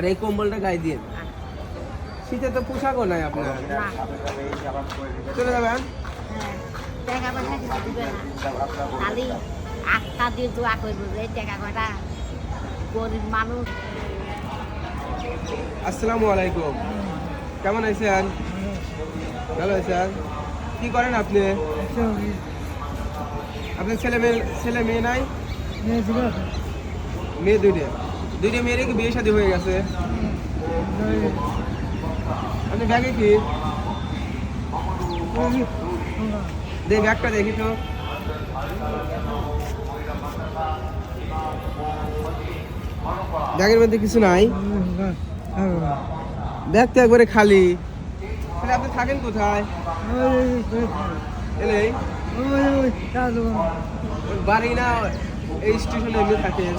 আর এই কম্বলটা গায়ে দিয়ে শীতে তো পোশাকও নাই আপনার। চলে যাবেন হ্যাঁ? টাকা পয়সা কিছু দিবে না। খালি আটটা দিয়ে দোয়া করব যে এই টাকা কয়টা গরিব মানুষ। আসসালামু আলাইকুম। কেমন আছেন? ভালো আছেন? কি করেন আপনি? আপনার ছেলে মেয়ে ছেলে মেয়ে নাই? মেয়ে দুইটা দুইটা মেয়েরই কি বিয়ে শাদী হয়ে গেছে? আপনি ব্যাগে কি? ব্যাগটা দেখি তো। ব্যাগের মধ্যে কিছু নাই? ব্যাগ তো একবারে খালি। তাহলে আপনি থাকেন কোথায়? এলে? বাড়ি না, এই স্টেশনে থাকেন।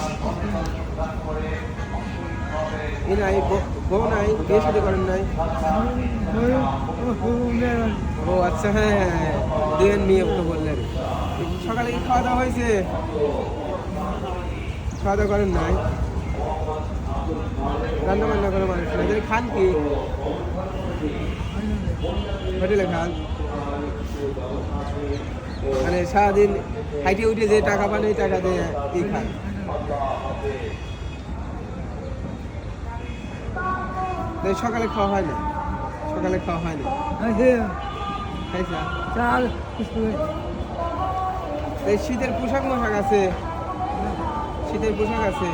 নাই বউ- নাই, বিয়ে সাথে করেন নাই। ও আচ্ছা হ্যাঁ হ্যাঁ হ্যাঁ দুয়ের মেয়ে তো বললেন। সকালে কি খাওয়া দাওয়া হয়েছে? খাওয়া দাওয়া করেন নাই। রান্না বান্না করে মানুষ তাহলে খান কি? হোটেলে খান। মানে সারাদিন হাইটে উঠে যে টাকা পান, ওই টাকা দিয়ে কি খান? সকালে খাওয়া হয় না। সকালে খাওয়া হয় না। এই শীতের পোশাক মোশাক আছে। শীতের পোশাক আছে।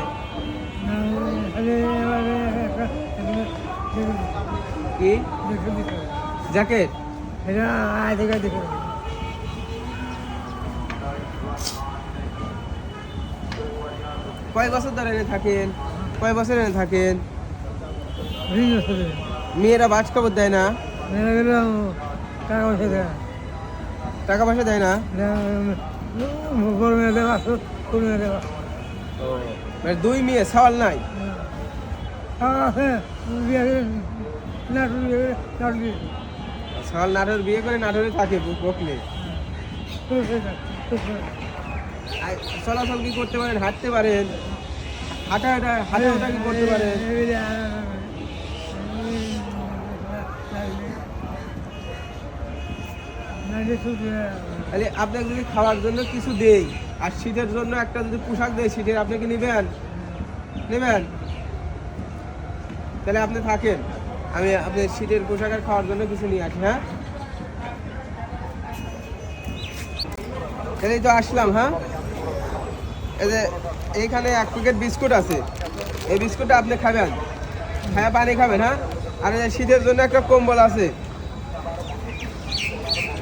কি? জ্যাকেট? কয় বছর ধরে এনে থাকেন? কয় বছর এনে থাকেন? মেয়েরা বাজ খবর দেয় না? টাকা পয়সা দেয় না? মানে দুই মেয়ে, সওয়াল নাই? সওয়াল নাটোর বিয়ে করে নাটোরে থাকে বকলে। চলাচল কি করতে পারেন, হাঁটতে পারেন? হাঁটা হাঁটা হাঁটা কি করতে পারেন? তাহলে আপনাকে যদি খাওয়ার জন্য কিছু দেই, আর শীতের জন্য একটা যদি পোশাক দেয় শীতের আপনি কি নেবেন? নেবেন? তাহলে আপনি থাকেন। আমি আপনি শীতের পোশাক আর খাওয়ার জন্য কিছু নিয়ে আসি হ্যাঁ? তাহলে তো আসলাম হ্যাঁ? এই যে এইখানে এক প্যাকেট বিস্কুট আছে। এই বিস্কুটটা আপনি খাবেন। হ্যাঁ পানি খাবেন হ্যাঁ? আর শীতের জন্য একটা কম্বল আছে।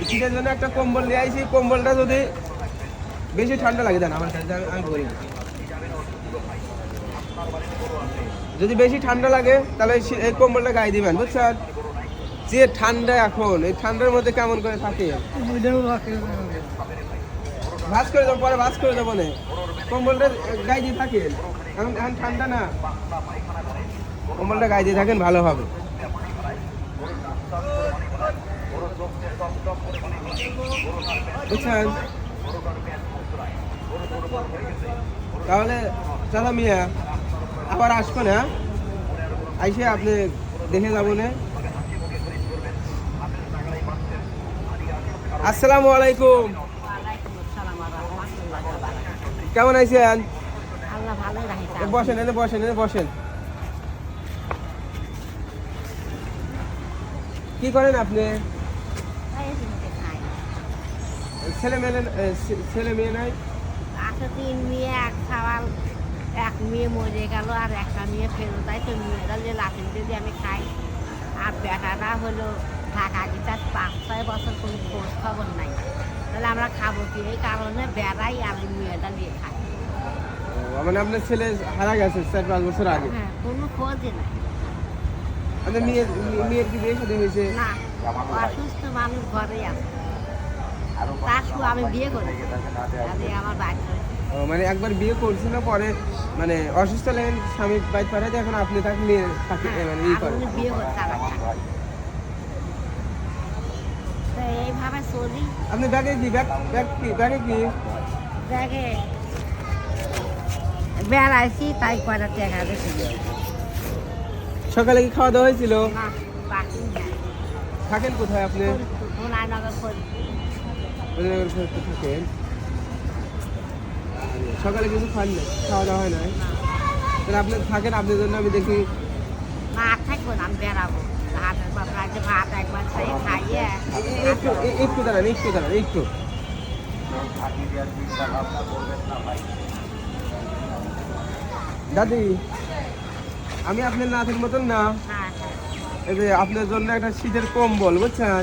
শীতের জন্য একটা কম্বল নিয়ে আইছি। কম্বলটা যদি বেশি ঠান্ডা লাগে দেন, আমার কাছে আমি- বলি যদি বেশি ঠান্ডা লাগে, তাহলে এই কম্বলটা গায়ে দিবেন, বুঝছেন? যে ঠান্ডা এখন, এই ঠান্ডার মধ্যে কেমন করে থাকে? ভাজ করে দেবো, পরে ভাজ করে দেবো না। কম্বলটা গায়ে দিয়ে থাকেন। এখন এখন ঠান্ডা না। কম্বলটা গায়ে দিয়ে থাকেন, ভালো হবে। বুঝছেন তাহলে চাচা মিয়া, আবার আসবেন হ্যাঁ? আইসে আপনি দেখে যাব না আসসালামু আলাইকুম। ওয়ালাইকুম আসসালাম বারাকাতুহু। কেমন আছেন? বসেন এনে বসেন এনে বসেন। কি করেন আপনি? ছেলে মেয়ে ছেলে মেয়ে নাই? আছে তিন মেয়ে এক খাওয়াল এক মেয়ে মরে গেল আর একটা মেয়ে ফেরত তাই তো মেয়েটা যে লাফিন দিয়ে আমি খাই। আর বেটাটা হলো ঢাকা গিটা পাঁচ ছয় বছর কোনো খোঁজ খবর নাই। তাহলে আমরা খাব কি? এই কারণে বেড়াই আর মেয়েটা নিয়ে খাই। মানে আপনার ছেলে হারা গেছে চার পাঁচ বছর আগে? হ্যাঁ কোনো খোঁজই নাই। আপনার মেয়ের মেয়ের কি বিয়ে সাথে হয়েছে? না। অসুস্থ মানুষ ঘরেই আছে। তার আমি বিয়ে করি আমার বাচ্চা মানে একবার বিয়ে করছিল পরে মানে অসুস্থ লাগেন স্বামী বাইক পাঠাতে এখন আপনি তাকে নিয়ে থাকি এ, মানে ই করেন। বিয়ে করতে এইভাবে চলি। আপনি ব্যাগে কি ব্যাগ ব্যাগ কি ব্যাগে কি? দেখে বেড়াইছি তাই কয়টা টাকা বেশি সকালে কি খাওয়া দাওয়া হয়েছিল? না থাকেন কোথায় আপনি? থাকেন সকালে কিছু খান না খাওয়া দাওয়া হয় না তাহলে আপনি থাকেন আপনার জন্য আমি দেখি। থাকব একটু দাঁড়ান একটু দাঁড়ান, একটু। দাদি, আমি আপনার না নাথের মতন না। হ্যাঁ। এই যে আপনার জন্য একটা শীতের কম্বল বুঝছেন?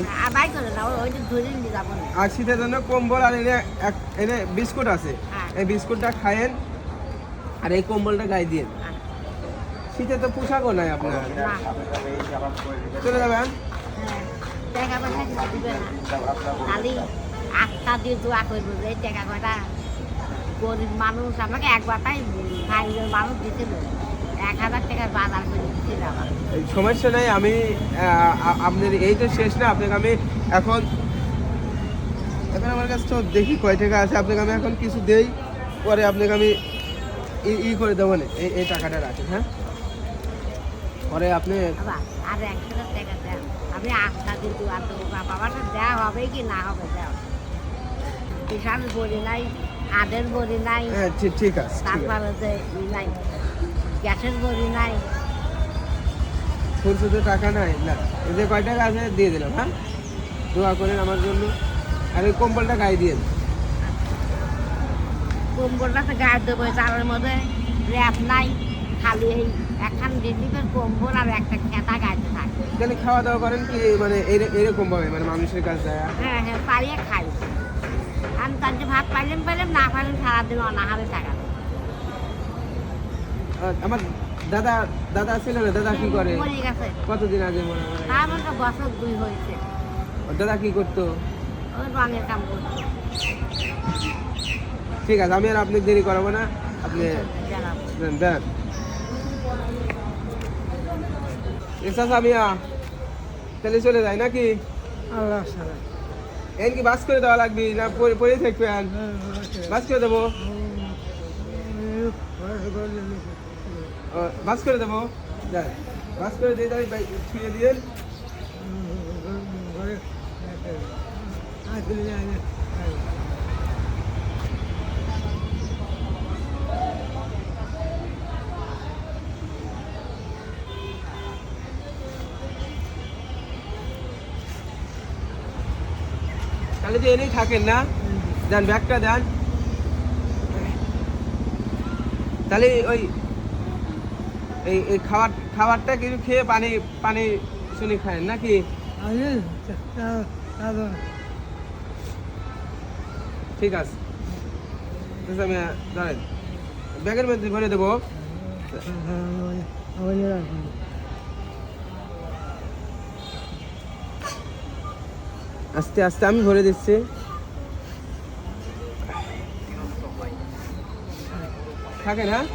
আর শীতের জন্য কম্বল আর এনে এক এনে বিস্কুট আছে। হ্যাঁ। এই বিস্কুটটা খায়েন আর এই কম্বলটা গায়ে দিন হ্যাঁ। শীতে তো পোশাকও নাই আপনার। চলে যাবেন? হ্যাঁ টাকা পয়সা কিছু দিবে না। খালি আটটা দিয়ে দোয়া করব যে এই টাকা গরিব মানুষ আমাকে একবার তাই ফাইনের মানুষ দিছিল এক হাজার টাকার বাজার করে এই সমস্যা নাই আমি আপনার এই তো শেষ না আপনাকে আমি এখন এখন আমার কাছে তো দেখি কয় টাকা আছে আপনাকে আমি এখন কিছু দেই পরে আপনাকে আমি ই- করে দেবো না এই এই টাকাটা রাখেন হ্যাঁ? পরে আপনি আর একশো টাকা দেন আমি আটটা দিয়ে দোয়া দেবো বাবাটা দেওয়া হবে কি না হবে দেওয়া কিষান বলি নাই আদের বলি নাই হ্যাঁ ঠিক ঠিক আছে তারপরে যে নাই। গ্যাসের বলি নাই। ফুল শুধু টাকা নাই? না এই যে কয় টাকা আছে দিয়ে দিলাম হ্যাঁ? দোয়া করেন আমার জন্য। আর ওই কম্বলটা গায়ে দিয়ে দেন। কম্বলটা তো গায়ে দেবো চালের মধ্যে র্যাপ নাই। খালি এই একখান রিলিফের কম্বল আর একটা খেতা গাইতে থাকে। তাহলে খাওয়া দাওয়া করেন কি মানে এর- এরকম ভাবে মানে মানুষের কাছে যায় হ্যাঁ? হ্যাঁ পারিয়ে খাই। আমি তার যে ভাত পাইলাম পাইলাম না পাইলাম সারাদিন অনাহারে থাকা। আমার দাদা দাদা ছিল না দাদা কি করে? কতদিন আগে মনে হয়? আমার বছর দুই হয়েছে। দাদা কি করতো? রঙের কাম করছে ঠিক আছে আমি আর আপনি দেরি করাবো না। আপনি দেন। আমি আ, তাহলে চলে যাই নাকি? আল্লাহ এন কি বাস করে দেওয়া লাগবে না পরে পরে থাকবেন বাস করে দেবো? বাস করে দেবো। বাস করে দিয়ে বাই- ছুঁয়ে দিয়ে। তাহলে যে এনেই থাকেন না? দেন, ব্যাগটা দেন। তাহলে ওই এই এই খাবার খাবারটা কিছু খেয়ে পানি পানি শুনে খায় নাকি? ঠিক আছে। ঠিক আছে, আমি দাঁড়াই ব্যাগের মধ্যে ভরে দেবো। আস্তে আস্তে আমি ভরে দিচ্ছি। থাকেন হ্যাঁ